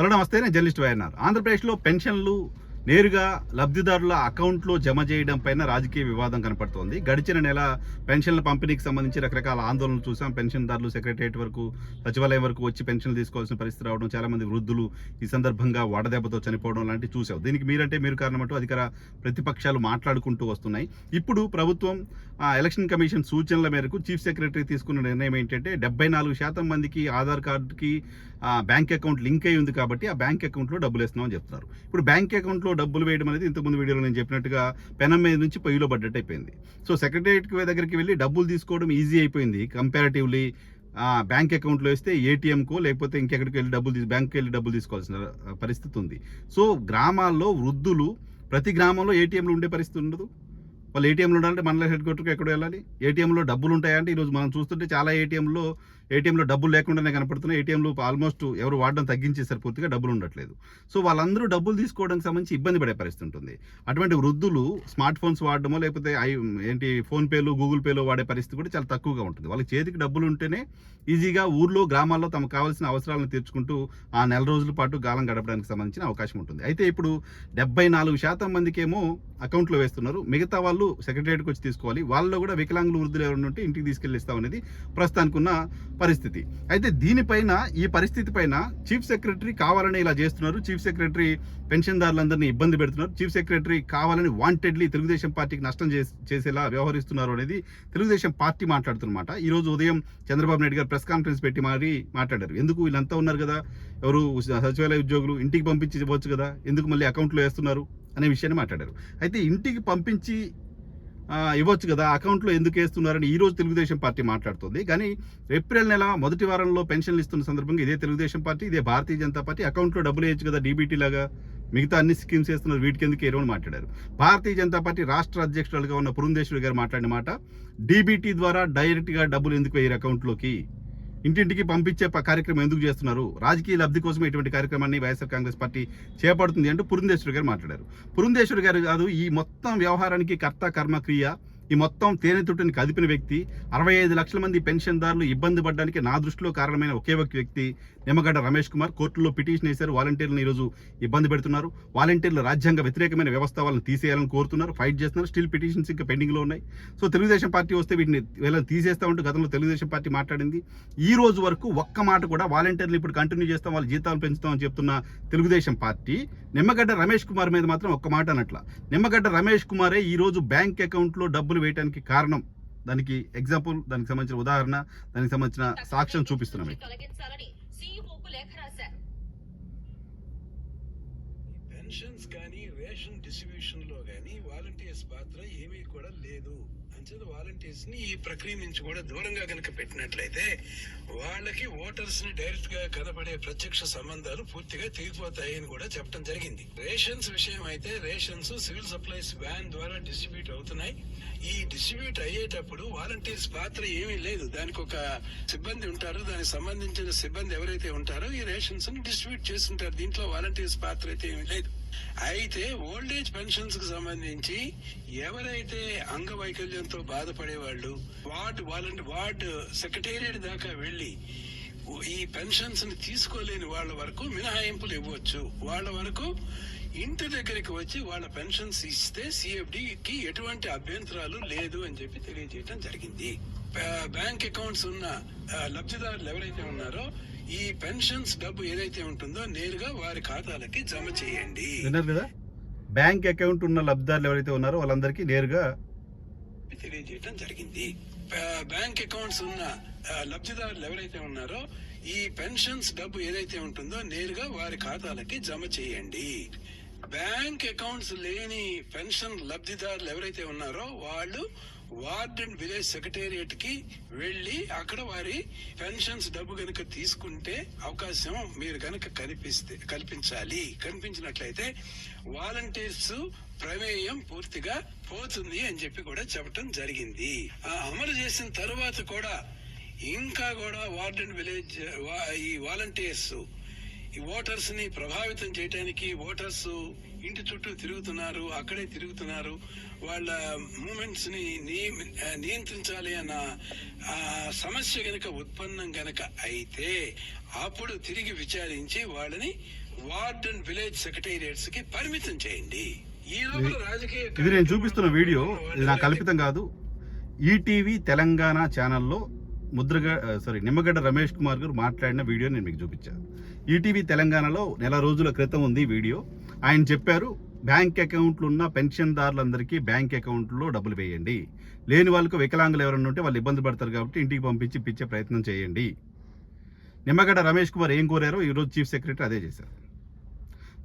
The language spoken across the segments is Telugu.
హలో నమస్తే నేను జర్నలిస్ట్ వైఎన్ఆర్. ఆంధ్రప్రదేశ్లో పెన్షన్లు నేరుగా లబ్ధిదారుల అకౌంట్లో జమ చేయడం పైన రాజకీయ వివాదం కనపడుతోంది. గడిచిన నెల పెన్షన్ల పంపిణీకి సంబంధించి రకరకాల ఆందోళనలు చూసాం పెన్షన్దారులు సెక్రటరియట్ వరకు సచివాలయం వరకు వచ్చి పెన్షన్లు తీసుకోవాల్సిన పరిస్థితి రావడం చాలామంది వృద్ధులు ఈ సందర్భంగా వడదెబ్బతో చనిపోవడం లాంటివి చూసాం దీనికి మీరంటే మీరు కారణమంటూ అధికార ప్రతిపక్షాలు మాట్లాడుకుంటూ వస్తున్నాయి. ఇప్పుడు ప్రభుత్వం ఎలక్షన్ కమిషన్ సూచనల మేరకు చీఫ్ సెక్రటరీ తీసుకున్న నిర్ణయం ఏంటంటే డెబ్బై నాలుగు శాతం మందికి ఆధార్ కార్డుకి బ్యాంక్ అకౌంట్ లింక్ అయి ఉంది కాబట్టి ఆ బ్యాంక్ అకౌంట్లో డబ్బులు వేస్తున్నామని చెప్తున్నారు. ఇప్పుడు బ్యాంక్ అకౌంట్లో డబ్బులు వేయడం అనేది ఇంతకుముందు వీడియోలో నేను చెప్పినట్టుగా పెనం మీద నుంచి పొయ్యిలో పడ్డట్టు అయిపోయింది. సో సెక్రటరియట్ దగ్గరికి వెళ్ళి డబ్బులు తీసుకోవడం ఈజీ అయిపోయింది. కంపారిటివ్లీ బ్యాంక్ అకౌంట్లో వేస్తే ఏటీఎంకో లేకపోతే ఇంకెక్కడికి వెళ్ళి డబ్బులు తీసి బ్యాంక్కి వెళ్ళి డబ్బులు తీసుకోవాల్సిన పరిస్థితి ఉంది. సో గ్రామాల్లో వృద్ధులు ప్రతి గ్రామంలో ఏటీఎంలు ఉండే పరిస్థితి ఉండదు. వాళ్ళు ఏటీఎంలు ఉండాలంటే మండల హెడ్ క్వార్టర్కి ఎక్కడ వెళ్ళాలి. ఏటీఎంలో డబ్బులు ఉంటాయంటే ఈరోజు మనం చూస్తుంటే చాలా ఏటీఎంలో ఏటీఎంలో డబ్బులు లేకుండానే కనపడుతున్నాయి. ఏటీఎంలు ఆల్మోస్ట్ ఎవరు వాడడం తగ్గించేసారు పూర్తిగా డబ్బులు ఉండట్లేదు. సో వాళ్ళందరూ డబ్బులు తీసుకోవడానికి సంబంధించి ఇబ్బంది పడే పరిస్థితి ఉంటుంది. అటువంటి వృద్ధులు స్మార్ట్ ఫోన్స్ వాడడమో లేకపోతే ఐ ఏంటి ఫోన్పేలు గూగుల్ పేలో వాడే పరిస్థితి కూడా చాలా తక్కువగా ఉంటుంది. వాళ్ళకి చేతికి డబ్బులు ఉంటేనే ఈజీగా ఊర్లో గ్రామాల్లో తమకు కావాల్సిన అవసరాలను తీర్చుకుంటూ ఆ నెల రోజుల పాటు గాలం గడపడానికి సంబంధించిన అవకాశం ఉంటుంది. అయితే ఇప్పుడు డెబ్బై నాలుగు శాతం మందికేమో అకౌంట్లో వేస్తున్నారు. మిగతా వాళ్ళు సెక్రటరియట్కి వచ్చి తీసుకోవాలి. వాళ్ళలో కూడా వికలాంగులు వృద్ధులు ఎవరు ఉంటే ఇంటికి తీసుకెళ్ళిస్తామనేది అనేది ప్రస్తుతానికి ఉన్న పరిస్థితి. అయితే దీనిపైన ఈ పరిస్థితి పైన చీఫ్ సెక్రటరీ కావాలని ఇలా చేస్తున్నారు. చీఫ్ సెక్రటరీ పెన్షన్దారులందరినీ ఇబ్బంది పెడుతున్నారు. చీఫ్ సెక్రటరీ కావాలని వాంటెడ్లీ తెలుగుదేశం పార్టీకి నష్టం చేసేలా వ్యవహరిస్తున్నారు అనేది తెలుగుదేశం పార్టీ మాట్లాడుతున్నమాట. ఈ రోజు ఉదయం చంద్రబాబు నాయుడు గారు ప్రెస్ కాన్ఫరెన్స్ పెట్టి మరీ మాట్లాడారు. ఎందుకు వీళ్ళంతా ఉన్నారు కదా? ఎవరు సచివాలయ ఉద్యోగులు ఇంటికి పంపించి ఇవ్వచ్చు కదా? ఎందుకు మళ్ళీ అకౌంట్లో వేస్తున్నారు? అనే విషయాన్ని మాట్లాడారు. అయితే ఇంటికి పంపించి ఇవ్వచ్చు కదా. అకౌంట్లో ఎందుకు వేస్తున్నారని ఈ రోజు తెలుగుదేశం పార్టీ మాట్లాడుతుంది. కానీ ఏప్రిల్ నెల మొదటి వారంలో పెన్షన్లు ఇస్తున్న సందర్భంగా ఇదే తెలుగుదేశం పార్టీ ఇదే భారతీయ జనతా పార్టీ అకౌంట్లో డబ్బులు వేయచ్చు కదా డీబీటీ లాగా. మిగతా అన్ని స్కీమ్స్ వేస్తున్నారు. వీటికి ఎందుకు ఏరవని మాట్లాడారు. భారతీయ జనతా పార్టీ రాష్ట్ర అధ్యక్షురాలుగా ఉన్న పురంధేశ్వరి గారు మాట్లాడిన మాట డీబీటీ ద్వారా డైరెక్ట్గా డబ్బులు ఎందుకు వేయరు అకౌంట్లోకి? ఇంటింటికి పంపించే కార్యక్రమం ఎందుకు చేస్తున్నారు? రాజకీయ లబ్ధి కోసం ఇటువంటి కార్యక్రమాన్ని వైఎస్ఆర్ కాంగ్రెస్ పార్టీ చేపడుతుంది అంటూ పురంధేశ్వరి గారు మాట్లాడారు. పురంధేశ్వరి గారు కాదు ఈ మొత్తం వ్యవహారానికి కర్త కర్మ క్రియ ఈ మొత్తం తేనె తుట్టుని కదిపిన వ్యక్తి అరవై ఐదు లక్షల మంది పెన్షన్దారులు ఇబ్బంది పడడానికి నా దృష్టిలో కారణమైన ఒకే ఒక వ్యక్తి నిమ్మగడ్డ రమేష్ కుమార్. కోర్టులో పిటిషన్ వేశారు. వాలంటీర్లను ఈరోజు ఇబ్బంది పెడుతున్నారు. వాలంటీర్లు రాజ్యాంగ వ్యతిరేకమైన వ్యవస్థ వాళ్ళని తీసేయాలని కోరుతున్నారు. ఫైట్ చేస్తున్నారు. స్టిల్ పిటిషన్స్ ఇంకా పెండింగ్లో ఉన్నాయి. సో తెలుగుదేశం పార్టీ వస్తే వీటిని వీళ్ళని తీసేస్తా ఉంటూ గతంలో తెలుగుదేశం పార్టీ మాట్లాడింది. ఈ రోజు వరకు ఒక్క మాట కూడా వాలంటీర్లు ఇప్పుడు కంటిన్యూ చేస్తాం వాళ్ళ జీతాలు పెంచుతామని చెప్తున్న తెలుగుదేశం పార్టీ నిమ్మగడ్డ రమేష్ కుమార్ మీద మాత్రం ఒక్క మాట అనట్ల. నిమ్మగడ్డ రమేష్ కుమారే ఈ రోజు బ్యాంక్ అకౌంట్లో డబ్బులు వేయడానికి కారణం దానికి ఎగ్జాంపుల్ దానికి సంబంధించిన ఉదాహరణ దానికి సంబంధించిన సాక్ష్యం చూపిస్తున్నాం రాశారు. పెన్షన్స్ కానీ రేషన్ డిస్ట్రిబ్యూషన్లో కానీ వాలంటీర్స్ పాత్ర ఏమీ కూడా లేదు. అంచేత వాలంటీర్స్ని ఈ ప్రక్రియ నుంచి కూడా దూరంగా కనుక పెట్టినట్లయితే వాళ్ళకి ఓటర్స్ని డైరెక్ట్గా కనపడే ప్రత్యక్ష సంబంధాలు పూర్తిగా తెగిపోతాయని కూడా చెప్పడం జరిగింది. రేషన్స్ విషయం అయితే రేషన్స్ సివిల్ సప్లైస్ వ్యాన్ ద్వారా డిస్ట్రిబ్యూట్ అవుతున్నాయి. ఈ డిస్ట్రిబ్యూట్ అయ్యేటప్పుడు వాలంటీర్స్ పాత్ర ఏమీ లేదు. దానికి ఒక సిబ్బంది ఉంటారు. దానికి సంబంధించిన సిబ్బంది ఎవరైతే ఉంటారో ఈ రేషన్స్ని డిస్ట్రిబ్యూట్ చేస్తుంటారు. దీంట్లో వాలంటీర్స్ పాత్ర అయితే ఏమీ లేదు. అయితే ఓల్డ్ ఏజ్ పెన్షన్స్కు సంబంధించి ఎవరైతే అంగవైకల్యంతో బాధపడే వాళ్ళు వార్డు వాలంటీ వార్డు సెక్రటేరియట్ దాకా వెళ్ళి ఈ పెన్షన్స్ని తీసుకోలేని వాళ్ళ వరకు మినహాయింపులు ఇవ్వచ్చు. వాళ్ళ వరకు ఇంటి దగ్గరికి వచ్చి వాళ్ళ పెన్షన్స్ ఇస్తే సిఎఫ్డి కి ఎటువంటి అభ్యంతరాలు లేదు అని చెప్పి తెలియజేయడం జరిగింది. బ్యాంక్ అకౌంట్స్ ఉన్న లబ్ధిదారులు ఎవరైతే ఉన్నారో ఈ పెన్షన్స్ డబ్బు ఏదైతే ఉంటుందో నేరుగా వారి ఖాతాలకి జమ చేయండి. విన్నారు కదా? బ్యాంక్ అకౌంట్ ఉన్న లబ్ధిదారులు ఎవరైతే ఉన్నారో వాళ్ళందరికీ నేరుగా తెలియజేయడం జరిగింది. బ్యా- బ్యాంక్ అకౌంట్స్ ఉన్న లబ్ధిదారులు ఎవరైతే ఉన్నారో ఈ పెన్షన్స్ డబ్బు ఏదైతే ఉంటుందో నేరుగా వారి ఖాతాలకి జమ చేయండి. బ్యాంక్ అకౌంట్స్ లేని పెన్షన్ లబ్ధిదారులు ఎవరైతే ఉన్నారో వాళ్ళు వార్డ్ అండ్ విలేజ్ సెక్రటేరియట్కి వెళ్ళి అక్కడ వారి పెన్షన్స్ డబ్బు గనుక తీసుకుంటే అవకాశం మీరు కనుక కల్పిస్తే కల్పించాలి. కనిపించినట్లయితే వాలంటీర్స్ ప్రమేయం పూర్తిగా పోతుంది అని చెప్పి కూడా చెప్పటం జరిగింది. ఆ అమలు చేసిన తరువాత కూడా ఇంకా కూడా వార్డ్ అండ్ విలేజ్ ఈ వాలంటీర్స్ ఓటర్స్ని ప్రభావితం చేయడానికి ఓటర్స్ ఇంటి చుట్టూ తిరుగుతున్నారు అక్కడే తిరుగుతున్నారు. వాళ్ళ మూమెంట్స్ని నియ- నియంత్రించాలి అన్న సమస్య గనక ఉత్పన్నం గనక అయితే అప్పుడు తిరిగి విచారించి వాళ్ళని వార్డ్ అండ్ విలేజ్ సెక్రటేరియట్స్కి పరిమితం చేయండి. ఈ లోపల రాజకీయ ఇది నేను చూపిస్తున్న వీడియో. ఇది నా కల్పితం కాదు. ఈటీవీ తెలంగాణ ఛానల్లో ముద్రగ సారీ నిమ్మగడ్డ రమేష్ కుమార్ గారు మాట్లాడిన వీడియో నేను మీకు చూపించాను. ఈటీవీ తెలంగాణలో నెల రోజుల క్రితం ఉంది వీడియో. ఆయన చెప్పారు బ్యాంక్ అకౌంట్లు ఉన్న పెన్షన్దారులందరికీ బ్యాంక్ అకౌంట్లో డబ్బులు వేయండి. లేని వాళ్ళకు వికలాంగులు ఎవరైనా ఉంటే వాళ్ళు ఇబ్బంది పడతారు కాబట్టి ఇంటికి పంపించి పిచ్చే ప్రయత్నం చేయండి. నిమ్మగడ్డ రమేష్ కుమార్ ఏం కోరారో ఈరోజు చీఫ్ సెక్రటరీ అదే చేశారు.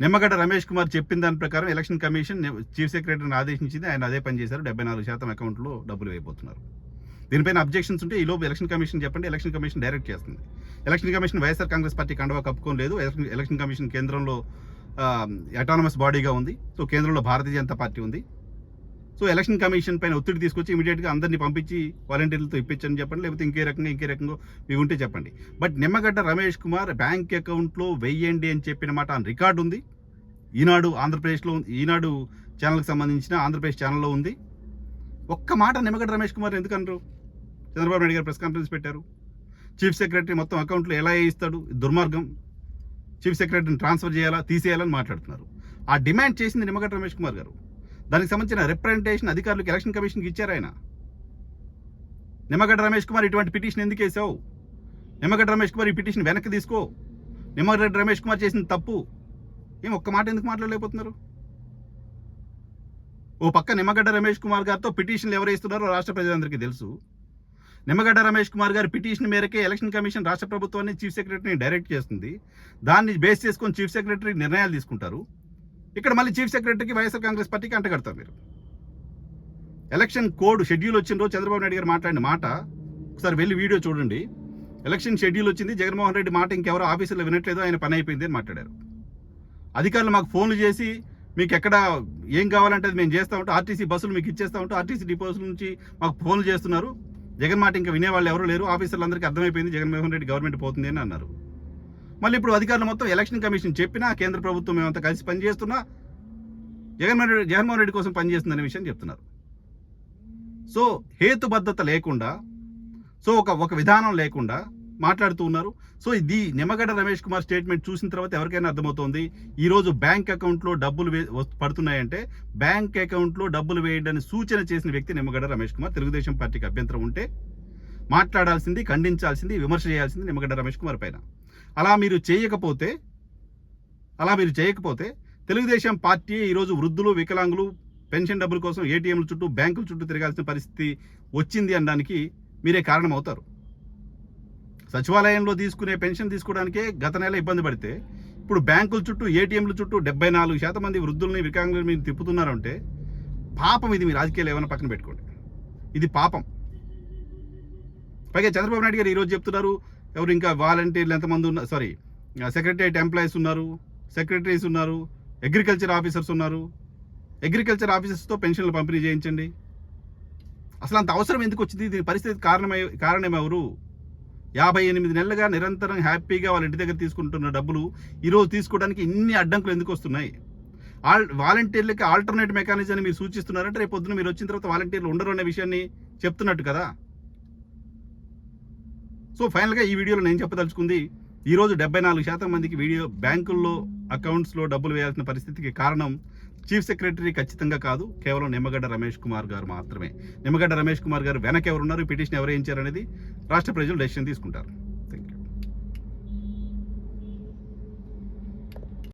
నిమ్మగడ్డ రమేష్ కుమార్ చెప్పిన దాని ప్రకారం ఎలక్షన్ కమిషన్ చీఫ్ సెక్రటరీని ఆదేశించింది. ఆయన అదే పని చేశారు. డెబ్బై నాలుగు శాతం అకౌంట్లో డబ్బులు వేయబోతున్నారు. దీనిపైన అబ్జెక్షన్స్ ఉంటే ఈలోపు ఎలక్షన్ కమిషన్ చెప్పండి ఎలక్షన్ కమిషన్ డైరెక్ట్ చేస్తుంది. Election commission YSR Congress party కండవా కప్పుకోని లేదు ఎలక్షన్ కమిషన్ కేంద్రంలో అటానమస్ బాడీగా ఉంది. సో కేంద్రంలో భారతీయ జనతా పార్టీ ఉంది. సో ఎలక్షన్ కమిషన్ పైన ఒత్తిడి తీసుకొచ్చి ఇమీడియట్గా అందరినీ పంపించి వాలంటీర్లతో ఇప్పించని చెప్పండి. లేకపోతే ఇంకే రకంగా ఇంకే రకంగా మీ ఉంటే చెప్పండి. బట్ నిమ్మగడ్డ రమేష్ కుమార్ బ్యాంక్ అకౌంట్లో వెయ్యండి అని చెప్పిన మాట ఆన్ రికార్డు ఉంది. ఈనాడు ఆంధ్రప్రదేశ్లో ఈనాడు ఛానల్కి సంబంధించిన ఆంధ్రప్రదేశ్ ఛానల్లో ఉంది. ఒక్క మాట నిమ్మగడ్డ రమేష్ కుమార్ ఎందుకు అనరు? చంద్రబాబు నాయుడు గారు ప్రెస్ కాన్ఫరెన్స్ పెట్టారు. చీఫ్ సెక్రటరీ మొత్తం అకౌంట్లో ఎలా వేయిస్తాడు ఇది దుర్మార్గం. చీఫ్ సెక్రటరీని ట్రాన్స్ఫర్ చేయాలా తీసేయాలని మాట్లాడుతున్నారు. ఆ డిమాండ్ చేసింది నిమ్మగడ్డ రమేష్ కుమార్ గారు. దానికి సంబంధించిన రిప్రజెంటేషన్ అధికారులకు ఎలక్షన్ కమిషన్కి ఇచ్చారు ఆయన. నిమ్మగడ్డ రమేష్ కుమార్ ఇటువంటి పిటిషన్ ఎందుకు వేసావు? నిమ్మగడ్డ రమేష్ కుమార్ ఈ పిటిషన్ వెనక్కి తీసుకో. నిమ్మగడ్డ రమేష్ కుమార్ చేసిన తప్పు. ఏం ఒక్క మాట ఎందుకు మాట్లాడలేకపోతున్నారు? ఓ పక్క నిమ్మగడ్డ రమేష్ కుమార్ గారితో పిటిషన్లు ఎవరు ఇస్తున్నారో రాష్ట్ర ప్రజలందరికీ తెలుసు. నిమ్మగడ్డ రమేష్ కుమార్ గారి పిటిషన్ మేరకే ఎలక్షన్ కమిషన్ రాష్ట్ర ప్రభుత్వాన్ని చీఫ్ సెక్రటరీని డైరెక్ట్ చేస్తుంది. దాన్ని బేస్ చేసుకొని చీఫ్ సెక్రటరీ నిర్ణయాలు తీసుకుంటారు. ఇక్కడ మళ్ళీ చీఫ్ సెక్రటరీకి వైఎస్ఆర్ కాంగ్రెస్ పార్టీకి అంటగడతారు మీరు. ఎలక్షన్ కోడ్ షెడ్యూల్ వచ్చిన రోజు చంద్రబాబు నాయుడు గారు మాట్లాడిన మాట ఒకసారి వెళ్ళి వీడియో చూడండి. ఎలక్షన్ షెడ్యూల్ వచ్చింది జగన్మోహన్ రెడ్డి మాట ఇంకెవరో ఆఫీసులో వినట్లేదు ఆయన పని అయిపోయింది అని మాట్లాడారు. అధికారులు మాకు ఫోన్లు చేసి మీకు ఎక్కడ ఏం కావాలంటే అది మేము చేస్తా ఉంటాం ఆర్టీసీ బస్సులు మీకు ఇచ్చేస్తా ఉంటాం ఆర్టీసీ డిపోస్ నుంచి మాకు ఫోన్లు చేస్తున్నారు. జగన్ మాట ఇంకా వినేవాళ్ళు ఎవరు లేరు. ఆఫీసర్లందరికీ అర్థమైపోయింది జగన్మోహన్ రెడ్డి గవర్నమెంట్ పోతుంది అని అన్నారు. మళ్ళీ ఇప్పుడు అధికారులు మొత్తం ఎలక్షన్ కమిషన్ చెప్పినా కేంద్ర ప్రభుత్వం మేమంతా కలిసి పనిచేస్తున్నా జగన్మోహన్ రెడ్డి జగన్మోహన్ రెడ్డి కోసం పనిచేస్తుందనే విషయం చెప్తున్నారు. సో హేతుబద్ధత లేకుండా సో ఒక ఒక విధానం లేకుండా మాట్లాడుతూ ఉన్నారు. సో ఇది నిమ్మగడ్డ రమేష్ కుమార్ స్టేట్మెంట్ చూసిన తర్వాత ఎవరికైనా అర్థమవుతోంది? ఈరోజు బ్యాంక్ అకౌంట్లో డబ్బులు వే- పడుతున్నాయంటే బ్యాంక్ అకౌంట్లో డబ్బులు వేయడానికి సూచన చేసిన వ్యక్తి నిమ్మగడ్డ రమేష్ కుమార్. తెలుగుదేశం పార్టీకి అభ్యంతరం ఉంటే మాట్లాడాల్సింది ఖండించాల్సింది విమర్శ చేయాల్సింది నిమ్మగడ్డ రమేష్ కుమార్ పైన. అలా మీరు చేయకపోతే అలా మీరు చేయకపోతే తెలుగుదేశం పార్టీ ఈరోజు వృద్ధులు వికలాంగులు పెన్షన్ డబ్బుల కోసం ఏటీఎంల చుట్టూ బ్యాంకుల చుట్టూ తిరగాల్సిన పరిస్థితి వచ్చింది అనడానికి మీరే కారణం అవుతారు సచివాలయంలో తీసుకునే పెన్షన్ తీసుకోవడానికే గత నెల ఇబ్బంది పడితే ఇప్పుడు బ్యాంకుల చుట్టూ ఏటీఎంల చుట్టూ డెబ్బై నాలుగు శాతం మంది వృద్ధుల్ని వికలాంగులని మీరు తిప్పుతున్నారంటే పాపం ఇది మీ రాజకీయాలు ఏమైనా పక్కన పెట్టుకోండి. ఇది పాపం. పైగా చంద్రబాబు నాయుడు గారు ఈరోజు చెప్తున్నారు ఎవరు ఇంకా వాలంటీర్లు ఎంతమంది ఉన్నారు సారీ సెక్రటరియట్ ఎంప్లాయీస్ ఉన్నారు సెక్రటరీస్ ఉన్నారు అగ్రికల్చర్ ఆఫీసర్స్ ఉన్నారు. అగ్రికల్చర్ ఆఫీసర్స్తో పెన్షన్లు పంపిణీ చేయించండి. అసలు అంత అవసరం ఎందుకు వచ్చింది? దీని పరిస్థితి కారణమై కారణం ఎవరు? యాభై ఎనిమిది నెలలుగా నిరంతరం హ్యాపీగా వాళ్ళ ఇంటి దగ్గర తీసుకుంటున్న డబ్బులు ఈరోజు తీసుకోవడానికి ఇన్ని అడ్డంకులు ఎందుకు వస్తున్నాయి? ఆల్ వాలంటీర్లకి ఆల్టర్నేట్ మెకానిజం మీరు సూచిస్తున్నారంటే రేపు పొద్దున మీరు వచ్చిన తర్వాత వాలంటీర్లు ఉండరు అనే విషయాన్ని చెప్తున్నట్టు కదా? సో ఫైనల్గా ఈ వీడియోలో నేను చెప్పదలుచుకుంది ఈరోజు డెబ్బై నాలుగు శాతం మందికి వీడియో బ్యాంకుల్లో అకౌంట్స్లో డబ్బులు వేయాల్సిన పరిస్థితికి కారణం చీఫ్ సెక్రటరీ ఖచ్చితంగా కాదు కేవలం నిమ్మగడ్డ రమేష్ కుమార్ గారు మాత్రమే. నిమ్మగడ్డ రమేష్ కుమార్ గారు వెనక ఎవరున్నారు పిటిషన్ ఎవరు రాష్ట్ర ప్రజలు డెసిషన్ తీసుకుంటారు.